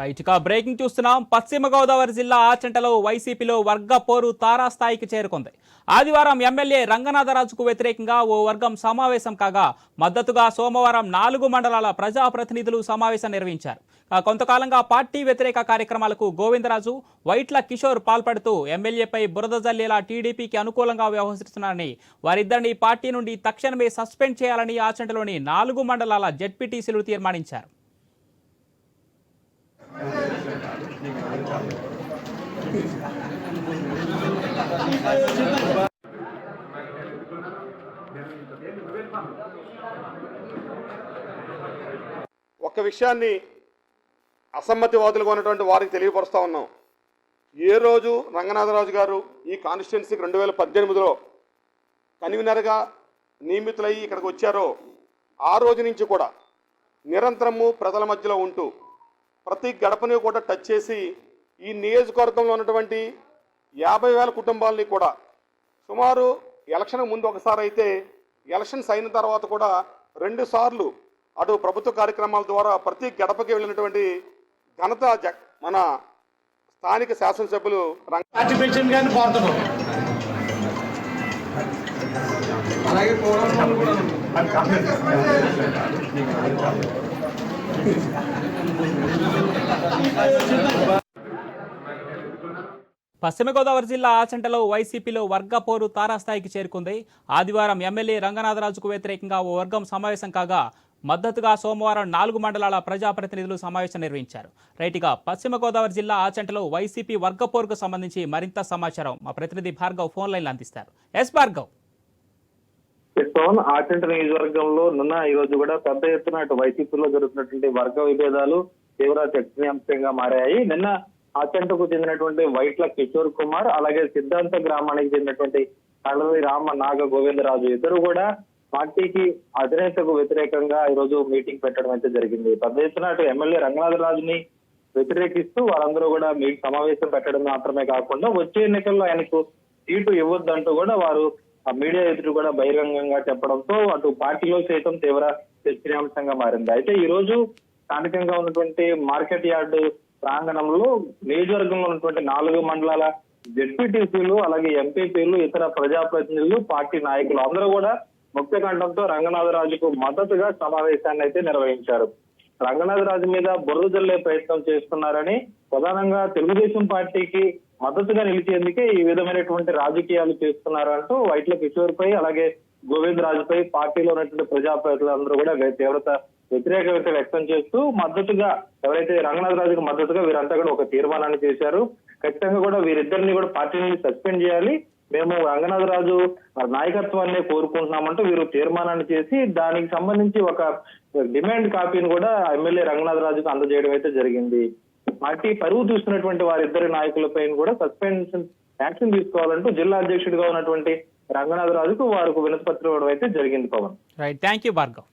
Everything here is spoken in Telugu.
right breaking చూస్తున్నాం. పశ్చిమ గోదావరి జిల్లా ఆచంటలో వైసీపీలో వర్గ పోరు తారాస్థాయికి చేరుకుంది. ఆదివారం ఎమ్మెల్యే రంగనాథరాజుకు వ్యతిరేకంగా ఓ వర్గం సమావేశం కాగా మద్దతుగా సోమవారం నాలుగు మండలాల ప్రజాప్రతినిధులు సమావేశం నిర్వహించారు. కొంతకాలంగా పార్టీ వ్యతిరేక కార్యక్రమాలకు గోవిందరాజు వైట్ల కిషోర్ పాల్పడుతూ ఎమ్మెల్యేపై బురద జల్లేలా టీడీపీకి అనుకూలంగా వ్యవహరిస్తున్నారని వారిద్దరిని పార్టీ నుండి తక్షణమే సస్పెండ్ చేయాలని ఆచంటలోని నాలుగు మండలాల జెడ్పీటీసీలు తీర్మానించారు. ఒక విషయాన్ని అసమ్మతివాదులుగా ఉన్నటువంటి వారికి తెలియపరుస్తూ ఉన్నాం. ఏ రోజు రంగనాథరాజు గారు ఈ కాన్స్టిట్యున్సీకి రెండు వేల పద్దెనిమిదిలో కన్వీనర్గా నియమితులయ్యి ఇక్కడికి వచ్చారో ఆ రోజు నుంచి కూడా నిరంతరము ప్రజల మధ్యలో ఉంటూ ప్రతి గడపని కూడా టచ్ చేసి ఈ నియోజకవర్గంలో ఉన్నటువంటి యాభై వేల కుటుంబాలని కూడా సుమారు ఎలక్షన్ ముందు ఒకసారి అయితే ఎలక్షన్స్ అయిన తర్వాత కూడా రెండు సార్లు అటు ప్రభుత్వ కార్యక్రమాల ద్వారా ప్రతి గడపకి వెళ్ళినటువంటి ఘనత జ మన స్థానిక శాసనసభ్యులు అలాగే పశ్చిమ గోదావరి జిల్లా ఆచంటలో వైసీపీలో వర్గ పోరు తారాస్థాయికి చేరుకుంది. ఆదివారం ఎమ్మెల్యే రంగనాథరాజుకు వ్యతిరేకంగా ఓ వర్గం సమావేశం కాగా మద్దతుగా సోమవారం నాలుగు మండలాల ప్రజాప్రతినిధులు సమావేశం నిర్వహించారు. రైట్గా పశ్చిమ గోదావరి జిల్లా ఆచంటలో వైసీపీ వర్గ పోరుకు సంబంధించి మరింత సమాచారం మా ప్రతినిధి భార్గవ్ ఫోన్ లైన్లో అందిస్తారు. ఎస్ భార్గవ్. పవన్ ఆచంట నియోజకవర్గంలో నిన్న ఈ రోజు కూడా పెద్ద ఎత్తున వైసీపీలో జరుగుతున్నటువంటి వర్గ విభేదాలు తీవ్ర చర్చనీయాంశంగా మారాయి. నిన్న అచంటకు చెందినటువంటి వైట్ల కిషోర్ కుమార్ అలాగే సిద్ధాంత గ్రామానికి చెందినటువంటి కళ్ళవి రామ నాగ గోవిందరాజు ఇద్దరు కూడా పార్టీకి అధినేతకు వ్యతిరేకంగా ఈ రోజు మీటింగ్ పెట్టడం అయితే జరిగింది. పెద్ద ఎత్తున అటు ఎమ్మెల్యే రంగనాథరాజుని వ్యతిరేకిస్తూ వారందరూ కూడా మీ సమావేశం పెట్టడం మాత్రమే కాకుండా వచ్చే ఎన్నికల్లో ఆయనకు సీటు ఇవ్వద్దంటూ కూడా వారు ఆ మీడియా ఎదురు కూడా బహిరంగంగా చెప్పడంతో అటు పార్టీలో సైతం తీవ్ర చర్చనీయాంశంగా మారింది. అయితే ఈ రోజు స్థానికంగా ఉన్నటువంటి మార్కెట్ యార్డు ప్రాంగణంలో నియోజకవర్గంలో ఉన్నటువంటి నాలుగు మండలాల జెడ్పీటీసీలు అలాగే ఎంపీపీలు ఇతర ప్రజాప్రతినిధులు పార్టీ నాయకులు అందరూ కూడా ముఖ్య కంఠంతో రంగనాథరాజుకు మద్దతుగా సమావేశాన్ని అయితే నిర్వహించారు. రంగనాథరాజు మీద బురద జల్లే ప్రయత్నం చేస్తున్నారని ప్రధానంగా తెలుగుదేశం పార్టీకి మద్దతుగా నిలిచేందుకే ఈ విధమైనటువంటి రాజకీయాలు చేస్తున్నారంటూ వైట్ల కిషోర్ పై అలాగే గోవింద్ రాజుపై పార్టీలో ఉన్నటువంటి ప్రజాప్రతినిధులందరూ కూడా తీవ్రత వ్యతిరేకత వ్యక్తం చేస్తూ మద్దతుగా ఎవరైతే రంగనాథరాజుకు మద్దతుగా వీరంతా కూడా ఒక తీర్మానాన్ని చేశారు. ఖచ్చితంగా కూడా వీరిద్దరిని కూడా పార్టీ నుండి సస్పెండ్ చేయాలి. మేము రంగనాథరాజు నాయకత్వాన్ని కోరుకుంటున్నామంటూ వీరు తీర్మానాన్ని చేసి దానికి సంబంధించి ఒక డిమాండ్ కాపీని కూడా ఎమ్మెల్యే రంగనాథరాజుకు అందజేయడం అయితే జరిగింది. పార్టీ పరువు చూస్తున్నటువంటి వారిద్దరి నాయకులపై కూడా సస్పెన్షన్ యాక్షన్ తీసుకోవాలంటూ జిల్లా అధ్యక్షుడిగా ఉన్నటువంటి రంగనాథరాజుకు వారికి వినతిపత్రం ఇవ్వడం అయితే జరిగింది Pavan. Right thank you Bhargav